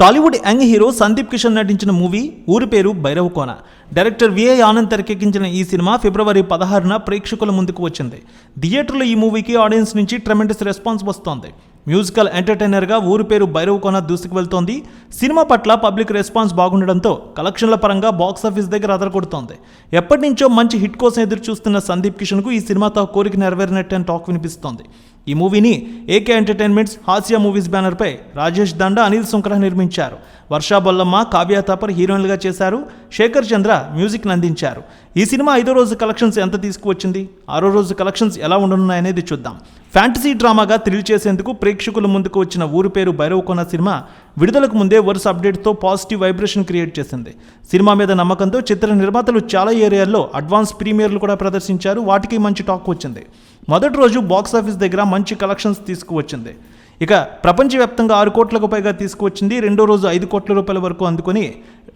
Tollywood young hero Sandeep Kishan నటించిన movie ఊరి పేరు భైరవ్ కోన. డైరెక్టర్ విఐ ఆనంద్ తెరకెక్కించిన ఈ సినిమా ఫిబ్రవరి పదహారున ప్రేక్షకుల ముందుకు వచ్చింది. థియేటర్లో ఈ మూవీకి ఆడియన్స్ నుంచి ట్రెమెండస్ రెస్పాన్స్ వస్తోంది. మ్యూజికల్ ఎంటర్టైనర్గా ఊరి పేరు భైరవ్ కోన దూసుకు వెళ్తోంది. సినిమా పట్ల పబ్లిక్ రెస్పాన్స్ బాగుండడంతో కలెక్షన్ల పరంగా బాక్స్ ఆఫీస్ దగ్గర అదరకొడుతోంది ఎప్పటి నుంచో మంచి హిట్ కోసం ఎదురు చూస్తున్న సందీప్ కిషన్కు ఈ సినిమాతో కోరిక నెరవేరినట్టు అని టాక్ వినిపిస్తోంది. ఈ మూవీని ఏకే ఎంటర్టైన్మెంట్స్ హాస్య మూవీస్ బ్యానర్పై రాజేష్ దండ అనిల్ సుంకర నిర్మించారు. వర్షా బొల్లమ్మ కావ్య తాపర్ హీరోయిన్లుగా చేశారు. శేఖర్ చంద్ర మ్యూజిక్ని అందించారు. ఈ సినిమా ఐదో రోజు కలెక్షన్స్ ఎంత తీసుకువచ్చింది? ఆరో రోజు కలెక్షన్స్ ఎలా ఉండనున్నాయనేది చూద్దాం. ఫ్యాంటసీ డ్రామాగా థ్రిల్ చేసేందుకు ప్రేక్షకుల ముందుకు వచ్చిన ఊరు పేరు భైరవ్ సినిమా విడుదలకు ముందే వరుస అప్డేట్తో పాజిటివ్ వైబ్రేషన్ క్రియేట్ చేసింది. సినిమా మీద నమ్మకంతో చిత్ర నిర్మాతలు చాలా ఏరియాల్లో అడ్వాన్స్ ప్రీమియర్లు కూడా ప్రదర్శించారు. వాటికి మంచి టాక్ వచ్చింది. మొదటి రోజు బాక్స్ ఆఫీస్ దగ్గర మంచి కలెక్షన్స్ తీసుకువచ్చింది. ఇక ప్రపంచవ్యాప్తంగా ఆరు కోట్లకు పైగా తీసుకువచ్చింది రెండో రోజు ఐదు కోట్ల రూపాయల వరకు అందుకొని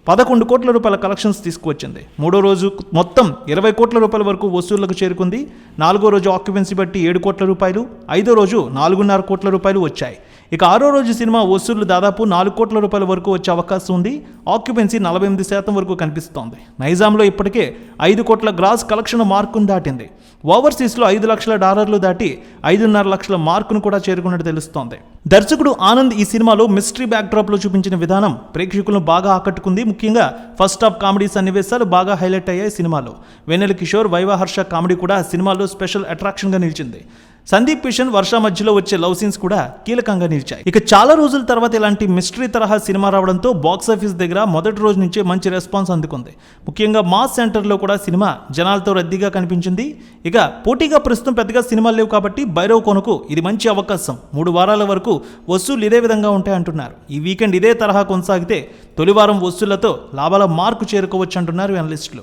పదకొండు కోట్ల రూపాయల కలెక్షన్స్ తీసుకువచ్చింది. మూడో రోజు మొత్తం ఇరవై కోట్ల రూపాయల వరకు వసూళ్ళకు చేరుకుంది. నాలుగో రోజు ఆక్యుపెన్సీ బట్టి ఏడు కోట్ల రూపాయలు ఐదో రోజు నాలుగున్నర కోట్ల రూపాయలు వచ్చాయి. ఇక ఆరో రోజు సినిమా వసూళ్ళు దాదాపు నాలుగు కోట్ల రూపాయల వరకు వచ్చే అవకాశం ఉంది. ఆక్యుపెన్సీ నలభై ఎనిమిది శాతం వరకు కనిపిస్తోంది. నైజాంలో ఇప్పటికే ఐదు కోట్ల గ్రాస్ కలెక్షన్ మార్కును దాటింది. ఓవర్సీస్లో ఐదు లక్షల డాలర్లు దాటి ఐదున్నర లక్షల మార్కును కూడా చేరుకున్నట్టు తెలుస్తోంది. దర్శకుడు ఆనంద్ ఈ సినిమాలో మిస్టరీ బ్యాక్డ్రాప్లో చూపించిన విధానం ప్రేక్షకులను బాగా ఆకట్టుకుంది. ముఖ్యంగా ఫస్ట్ హాఫ్ కామెడీ సన్నివేశాలు బాగా హైలైట్ అయ్యాయి సినిమాలో. వెన్నెల కిషోర్ వైవాహర్ష కామెడీ కూడా సినిమాలో స్పెషల్ అట్రాక్షన్గా నిలిచింది. సందీప్ కిషన్ వర్ష మధ్యలో వచ్చే లవ్ సీన్స్ కూడా కీలకంగా నిలిచాయి. ఇక చాలా రోజుల తర్వాత ఇలాంటి మిస్టరీ తరహా సినిమా రావడంతో బాక్స్ ఆఫీస్ దగ్గర మొదటి రోజు నుంచే మంచి రెస్పాన్స్ అందుకుంది. ముఖ్యంగా మాస్ సెంటర్లో కూడా సినిమా జనాలతో రద్దీగా కనిపించింది. ఇక పోటీగా ప్రస్తుతం పెద్దగా సినిమాలు లేవు కాబట్టి భైరవ్ కొనుకు ఇది మంచి అవకాశం. మూడు వారాల వరకు వసూలు ఇదే విధంగా ఉంటాయంటున్నారు ఈ వీకెండ్ ఇదే తరహా కొనసాగితే తొలివారం వస్తువులతో వసూళ్ళతో లాభాల మార్కు చేరుకోవచ్చు అంటున్నారు అనలిస్టులు.